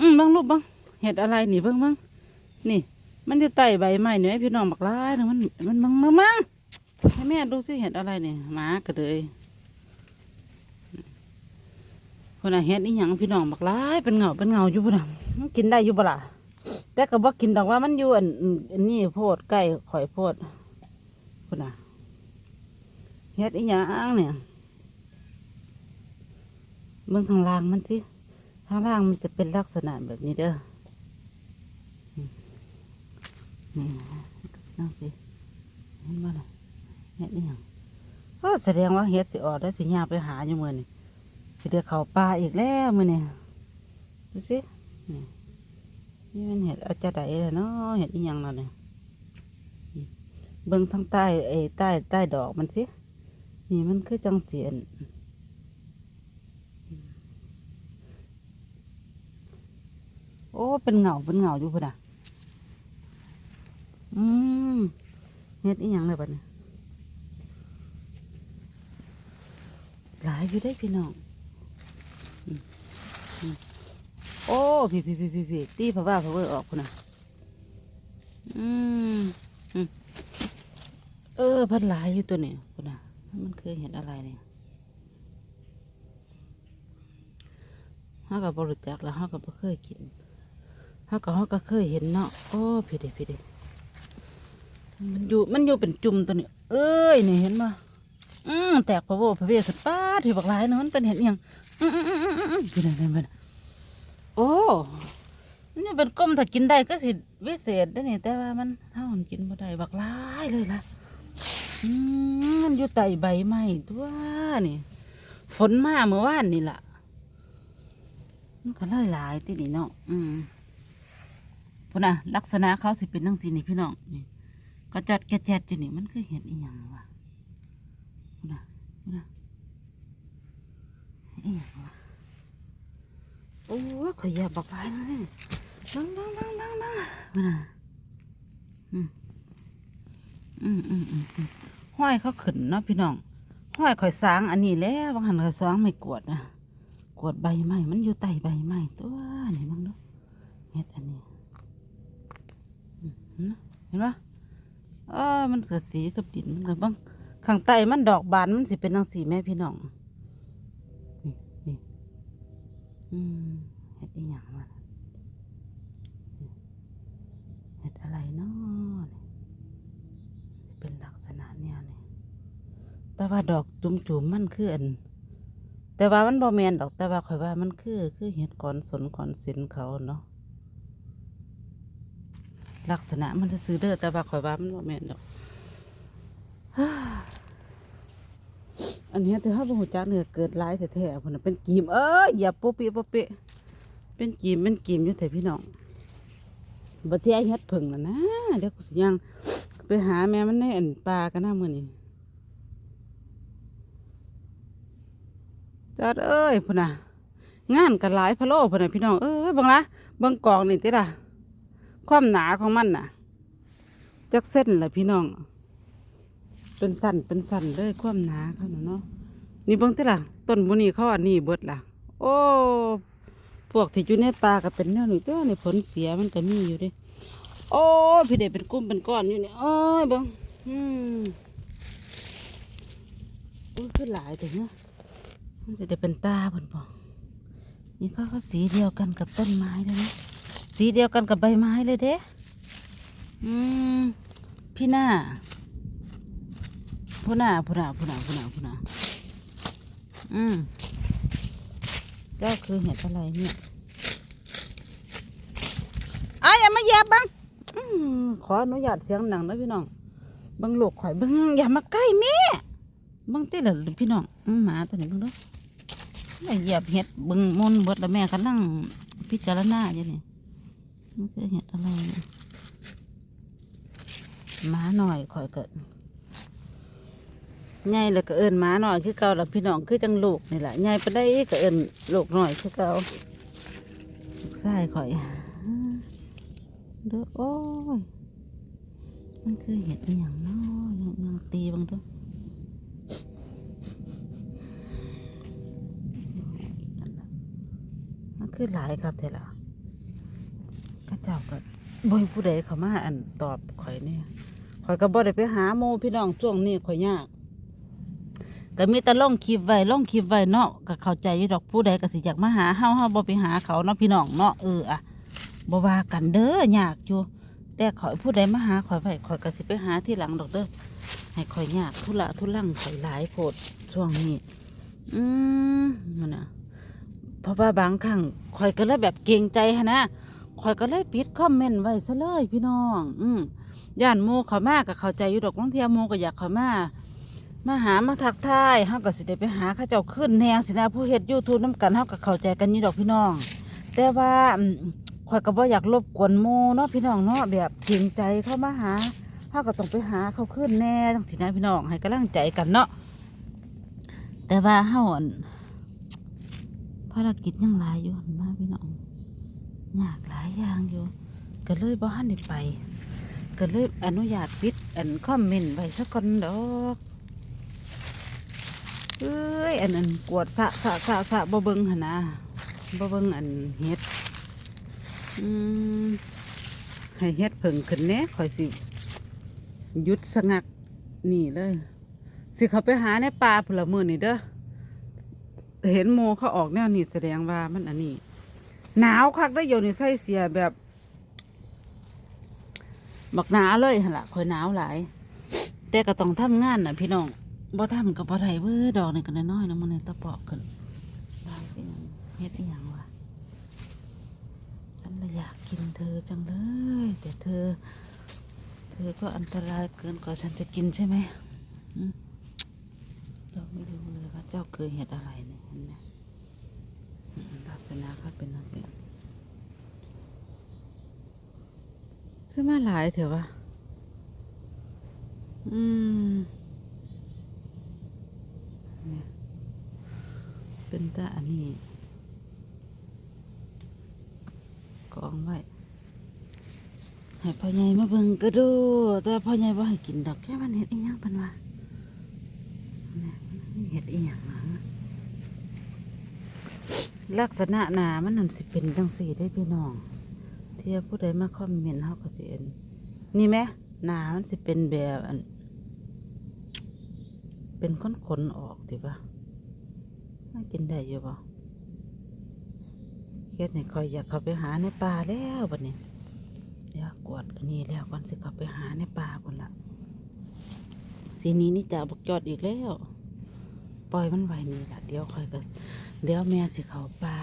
อืมเบังรูปเบังเห็ดอะไรนี่เบิ่งเบังนี่ มันอยู่ใต้ใบไม้เนี่ยพี่น้องบักร้ายนะมันมันมังมังมังให้แม่ดูสิเห็ดอะไรเนี่ยหมากระเดยคนน่ะเห็ดอีหยังพี่น้องบักร้าเป็นเงาเป็นเงาอยู่บ่น่ะมันกินได้อยู่บ่ล่ะแต่ก็บ่กินดอกว่ามันอยู่อันอันนี้โพดใกล้ข่อยโพดคนน่ะเห็ดอีหยังเนี่ยเบิ่งข้างล่างมันสิ ข้างล่างมันจะเป็นลักษณะแบบนี้เด้อ นี่นั่งสิเห็นบ่ล่ะเฮ็ดอีหยังก็แสดงว่าเฮ็ดสิออกได้สิยาไปหาอยู่มื้อนี่สิได้เขาป่าอีกแล้วมื้อนี่ดูสินี่นี่มันเฮ็ดอาจจะได้แล้วเนาะเฮ็ดอีหยังนั่นน่ะนี่เบิ่งทางใต้ไอ้ใต้ใต้ดอกมันสิ นี่มันคือจังเสียน โอ้เป็นเหงาเป็นเหงาอยู่พุ่นน่ะอืมเฮ็ดอีหยังเลยบัดนี้หลายอยู่ได้พี่น้องโอ้พี่พี่พี่พี่พี่ตีพะว่าพะเวอออกพุ่นน่ะอืมเออพันหลายอยู่ตัวนี้พุ่นน่ะมันเคยเห็นอะไรเนี่ยเฮากับบรู้จักแล้วเฮากับบ่เคยกิน เฮากับเฮาก็เคยเห็นเนาะโอ้พี่เด้พี่เด้มันอยู่มันอยู่เป็นจุ่มตัวนี้ เอ้ยนี่เห็นปะอืมแตกพะโวพะเวสป้าดที่บักหลายนะมันเป็นเห็นอิหยังอืมอืมอืมอืมอืมเป็นอะไรเป็โอ้มันจะเป็นก้มถ้ากินได้ก็สิวิเศษได้อนี่แต่ว่ามันเท่ามันกินบ่ได้บักลายเลยล่ะอืมมันอยู่ใต้ใบไม้ตัวนี่ ฝนมาเมื่อวานนี่ล่ะ มันก็เลยหลายที่นี่เนาะอืม พุ่นน่ะลักษณะเขาสิเป็นจังซีนี่พี่น้องนี่ก็จอดแกแจดอยู่นี่มันคือเห็นอีหยังวะนะนะอีหยังวะโอ้ข่อยอยากบักไปนะนี่นั่งนั่งนั่งนั่งนั่งมาน่ะอืมอืมอืมอืมอืมห้อยเขาขึ้นเนาะพี่น้องห้อยข่อยสางอันนี้แล้วบางหันข่อยสางไม่กวดนะกวดใบไม้มันอยู่ใต้ใบไม้ตัวนี่บ้างเนาะเห็ดอันนี้อืมเห็นปะเออมันเกิดสีกับดินมันก็บ้างข้างใต้มันดอกบานมันสิเป็นนังสีแม่พี่น้องนี่นี่อืมเห็ดอีหยังมันเห็ดอะไรเนาะเป็นลักษณะแนวนี่แต่ว่าดอกจุ่มจุมๆมันคืออันแต่ว่ามันบ่แมนดอกแต่ว่าข่อยว่ามันคือคือเห็ดก่อนสนก่อนสินเขาเนาะ ลักษณะมันจะซื้อเด้อแต่ว่าข่อยว่ามันบ่แม่นดอกอันนี้ยแต่ถ้าบ่ฮู้จักเนี่ยเกิดหลายแท้ๆพุ่นน่ะเป็นกีมเอ้ยอย่าโปะเปิโปะเปะเป็นกีมเป็นกีมอยู่แต่พี่น้องบ่เที่ยเฮ็ดผึ่งน่ะนะเดี๋ยวกูสิย่างไปหาแม่มันในอันป่ากันนะมื้อนี้จัดเอ้ยพุ่นน่ะงานกันหลายพะโลพุ่นน่ะพี่น้องเอ้ยเบิ่งละเบิ่งกองนี่ติล่ะ ความหนาของมันน่ะจักเส้นแหละพี่น้อง เป็นสันเป็นสันเลยความหนาเขาน่ะเนาะนี่เบิ่งติล่ะต้นบุนีเขาอันนี้เบิดล่ะ โอ้พวกที่อยู่ในป่าก็เป็นแนวนี้ตัวนี่ผลเสียมันก็มีอยู่ดิโอ้พี่เด็กเป็นกุ้มเป็นก้อนอยู่นี่โอ้ยเบิ่งอืมโอ้ยคือหลายแต่เนาะมันจะได้เป็นตาเพิ่นบอกนี่เขาก็สีเดียวกันกับต้นไม้เลยนะ สีเดียวกันกับใบไม้เลยเด้อืมพี่หน้าผู้หน้าผู้หน้าผู้หน้าผู้หน้าผู้หน้าอืมก็คือเห็ดอะไรเนี่ยอ้ายอย่ามาแยบบังขออนุญาตเสียงหนังนะพี่น้องบังหลกข่อยบังอย่ามาใกล้แม่บังติเหรอพี่น้องมหมาตัวนี้บังเดูอย่าเหยียบเห็ดบังมุนเบิดแล้วแม่ก็นั่งพิจารณาอยู่นี่ มันคือเห็ดอะไรเนี่ยหมาหน่อยคอยเกิดใหญ่แล้วก็เอินหมาหน่อยคือเก่าแล้วพี่น้องคือจังลูกนี่แหละใหญ่ไปได้ก็เอินลูกหน่อยคือเก่าลูกชายคอยเดูโอ้ยมันคือเห็ดอย่างน้อยยังตีบางตัวมันคือหลายครับเท่าล่ะเข้าก็บ่มีผู้ใดเข้ามาอันตอบข่อยเนี่ยข่อยก็บ่ได้ไปหาโมพี่น้องช่วงนี้ข่อยยากก็มีแต่ล่องคลิปไว้ล่องคลิปไว้เนาะก็เข้าใจอยู่ดอกผู้ใดก็สิอยากมาหาเฮาเฮาบ่ไปหาเขาเนาะพี่น้องเนาะเอออะบ่ว่ากันเด้อยากอยู่แต่ข่อยผู้ใดมาหาข่อยไว้ข่อยก็สิไปหาที่หลังดอกเด้อให้ข่อยยากทุละทุลังข่อยหลายโพดช่วงนี้ อืมนั่นน่ะเพราะว่าบางครั้งข่อยก็เลยแบบเกรงใจฮะนะ ข่อยก็เลยปิดคอมเมนต์ไว้ซะเลยพี่น้อง อืมย่านโมเขามาก็เข้าใจอยู่ดอกบางเทียโมก็อยากเขามามาหามาทักทายเฮาก็สิได้ไปหาเขาเจ้าขึ้นแนงสินะผู้เฮ็ด YouTube นํกันเฮาก็เข้าใจกันอยู่ดอกพี่น้อง แต่ว่าข่อยก็บ่อยากรบกวนโมเนาะพี่น้องเนาะแบบเกรงใจเข้ามาหาเฮาก็ต้องไปหาเขาขึ้นแน่จังสินะพี่น้องให้กำลังใจกันเนาะแต่ว่าเฮาอั่นภารกิจยังหลายอยู่หั่นมาพี่น้อง ยากหลายอย่างอยู่ ก็เลยบ่ทันได้ไป ก็เลยอนุญาตปิดอันคอมเมนต์ไว้สักคนดอกเอ้ยอันอันกวดสะสะสะสะบ่เบิ่งหนะบ่เบิ่งอันเฮ็ดอืมให้เฮ็ดเพิ่งขึ้นแน่ข่อยสิหยุดสงักนี่เลย สิเขาไปหาในป่าพละมือนี่เด้อเห็นโมเขาออกแนวนี้แสดงว่ามันอันนี้ หนาวคักได้อโยนี่ใส่เสียแบบ บักหนาเลยหั่นละคอยหนาวหลาย แต่ก็ต้องทำงานน่ะ พี่น้องบ่ทำกับบ่ได้เว้ยดอกนี่ก็น้อยๆนะมันนี่ตะปอกขึ้นด้เป็นเฮ็ดอีหยังวะฉันละอยากกินเธอจังเลยแต่เธอ เธอก็อันตรายเกินกว่าฉันจะกินใช่ไหมเราไม่รู้เลยว่าเจ้าเคยเห็ดอะไรเนี่ย มลักษณะเขาเป็นอะไรคือมาหลายเถอะวะอืมเนี่ยเป็นตาอันนี้กองไว้ให้พ่อใหญ่มาเบิ่งก็ดู แต่พ่อใหญ่บ่ให้กินดอกแค่มันเห็ดอีหยังเป็นว่าเห็ดอีหยังหยัง ลักษณะหนามันนั่นสิเป็นจังสี่ได้พี่น้อง เที่ยผู้ใดมาคอมเมนต์เฮาก็สิเห็นนี่ไหมหนามันสิเป็นแบบอัน เป็นขนขนๆออกติปะน่ากินได้อยู่ปะเฮ็ดนี่คอยอยากเข้าไปหาในป่าแล้วบัดนี้อยากกวดอันนี้แล้วก่อนสิเข้าไปหาในป่าพุ่นละสีนี้นี่จะบกจอดอีกแล้ว ปล่อยมันไว้นี่ล่ะเดี๋ยวคอยก็ เดี๋ยวแม่สิเขาปลา